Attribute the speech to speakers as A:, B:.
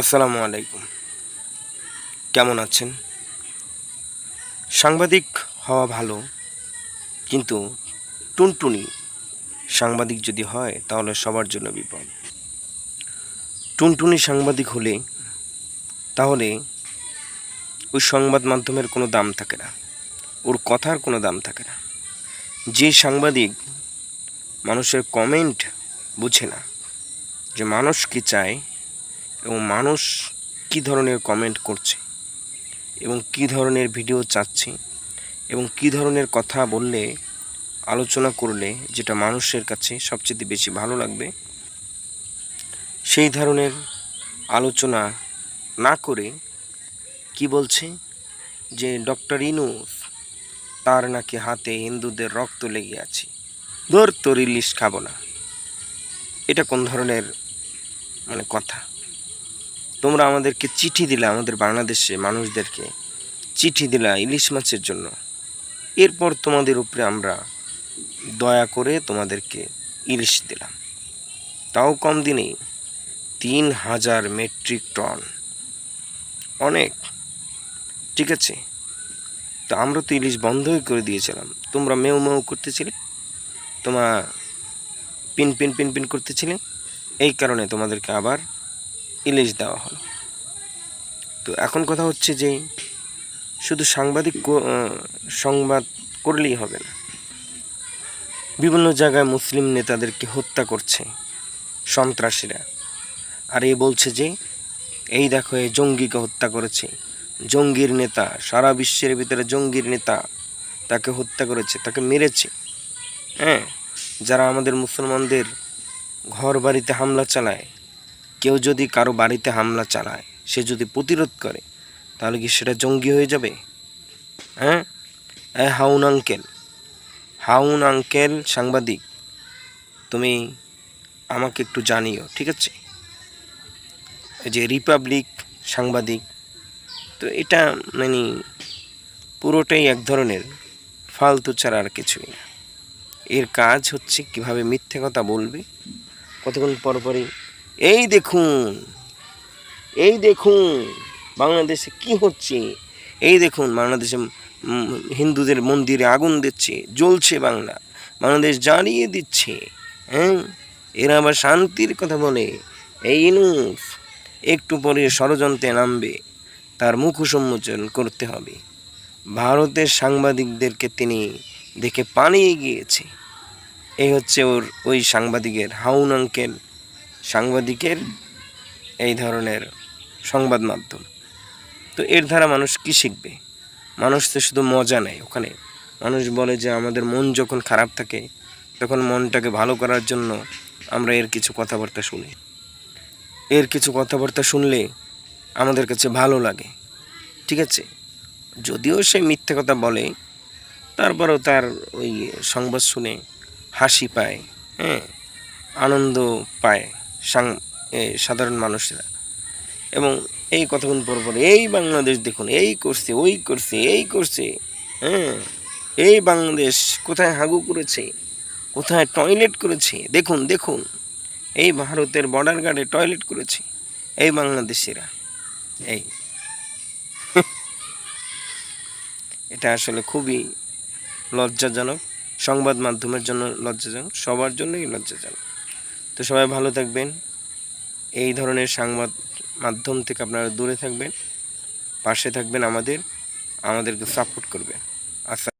A: আসসালামু আলাইকুম। কেমন আছেন? সাংবাদিক হওয়া ভালো, কিন্তু টুনটুনি সাংবাদিক যদি হয়, তাহলে সবার জন্য বিপদ। টুনটুনি সাংবাদিক হলে, তাহলে ওই সংবাদ মাধ্যমের কোনো দাম থাকে না। ওর কথার কোনো দাম থাকে না। যে সাংবাদিক মানুষের কমেন্ট বুঝে না, যে মানুষ কি চায় এবং মানুষ কি ধরনের কমেন্ট করছে? এবং কি ধরনের ভিডিও চাচ্ছে? এবং কি ধরনের কথা বললে, আলোচনা করলে যেটা মানুষের কাছে সবচেয়ে বেশি ভালো লাগবে? সেই ধরনের আলোচনা না করে কি বলছে? যে ডক্টর ইনুস, তার নাকি হাতে হিন্দুদের রক্ত লেগে আছে। ধর তোর ইলিশ খাব না। এটা কোন ধরনের মানে কথা? তোমরা আমাদেরকে চিঠি দিলা আমাদের বাংলাদেশে মানুষদেরকে। চিঠি দিলা ইলিশ মাছের জন্য। এরপর তোমাদের উপরে আমরা দয়া করে তোমাদেরকে ইলিশ দিলাম। তাও কম দিনেই তিন হাজার মেট্রিক টন। অনেক। ঠিক আছে? তো আমরা তো ইলিশ বন্ধই করে দিয়েছিলাম। তোমরা মেউ মেউ করতেছিলে। তোমার পিন পিন পিন পিন করতেছিলে। এই কারণে তোমাদেরকে আবার ইলিশ দেওয়া হলো। তো এখন কথা হচ্ছে যে শুধু সাংবাদিক সংবাদ করলেই হবে না। বিভিন্ন জায়গায় মুসলিম নেতাদেরকে হত্যা করছে সন্ত্রাসীরা। আর এ বলছে যে, এই দেখো, এই জঙ্গিকে হত্যা করেছে। জঙ্গির নেতা, সারা বিশ্বের ভিতরে জঙ্গির নেতা তাকে হত্যা করেছে, তাকে মেরেছে। হ্যাঁ যারা আমাদের মুসলমানদের ঘর বাড়িতে হামলা চালায় কেউ যদি কারও বাড়িতে হামলা চালায়, সে যদি প্রতিরোধ করে, তাহলে কি সেটা জঙ্গি হয়ে যাবে? হ্যাঁ? এ হাউন আঙ্কেল হাউন আঙ্কেল সাংবাদিক, তুমি আমাকে একটু জানিও, ঠিক আছে? এই যে রিপাবলিক সাংবাদিক, তো এটা মানে পুরোটাই এক ধরনের ফালতু ছাড়া আর কিছুই না। এর কাজ হচ্ছে কীভাবে মিথ্যে কথা বলবে, কতক্ষণ পর পরই এই দেখুন এই দেখুন, বাংলাদেশে কি হচ্ছে? এই দেখুন, বাংলাদেশে হিন্দুদের মন্দিরে আগুন দিচ্ছে, জ্বলছে বাংলা। বাংলাদেশ জ্বালিয়ে দিচ্ছে হ্যাঁ? এরা আবার শান্তির কথা বলে। এই ইনুস, একটু পরে ষড়যন্ত্রে নামবে, তার মুখোশ উন্মোচন করতে হবে। ভারতের সাংবাদিকদেরকে তিনি দেখে পালিয়ে গিয়েছে। এই হচ্ছে ওর, ওই সাংবাদিকের, হাউন আঙ্কেল। সাংবাদিকের এই ধরনের সংবাদ মাধ্যম। তো এর দ্বারা মানুষ কি শিখবে? মানুষ তো শুধু মজা নেয় ওখানে। মানুষ বলে যে আমাদের মন যখন খারাপ থাকে, তখন মনটাকে ভালো করার জন্য আমরা এর কিছু কথাবার্তা শুনি। এর কিছু কথাবার্তা শুনলে আমাদের কাছে ভালো লাগে। ঠিক আছে? যদিও সে মিথ্যে কথা বলে, তারপরেও তার ওই সংবাদ শুনে হাসি পায় হ্যাঁ আনন্দ পায়। সাধারণ মানুষেরা। এবং এই কতক্ষণ পর পর এই বাংলাদেশ দেখুন, এই করছে, ওই করছে, এই করছে হ্যাঁ? এই বাংলাদেশ কোথায় হাগু করেছে, কোথায় টয়লেট করেছে, দেখুন দেখুন, এই ভারতের বর্ডার গার্ডে টয়লেট করেছে, এই বাংলাদেশিরা, এই। এটা আসলে খুবই লজ্জাজনক, সংবাদ মাধ্যমের জন্য লজ্জাজনক, সবার জন্যই লজ্জাজনক। তো সবাই ভালো থাকবেন। এই ধরনের সংবাদ মাধ্যম থেকে আপনারা দূরে থাকবেন, পাশে থাকবেন আমাদের, আমাদেরকে সাপোর্ট করবেন। আচ্ছা।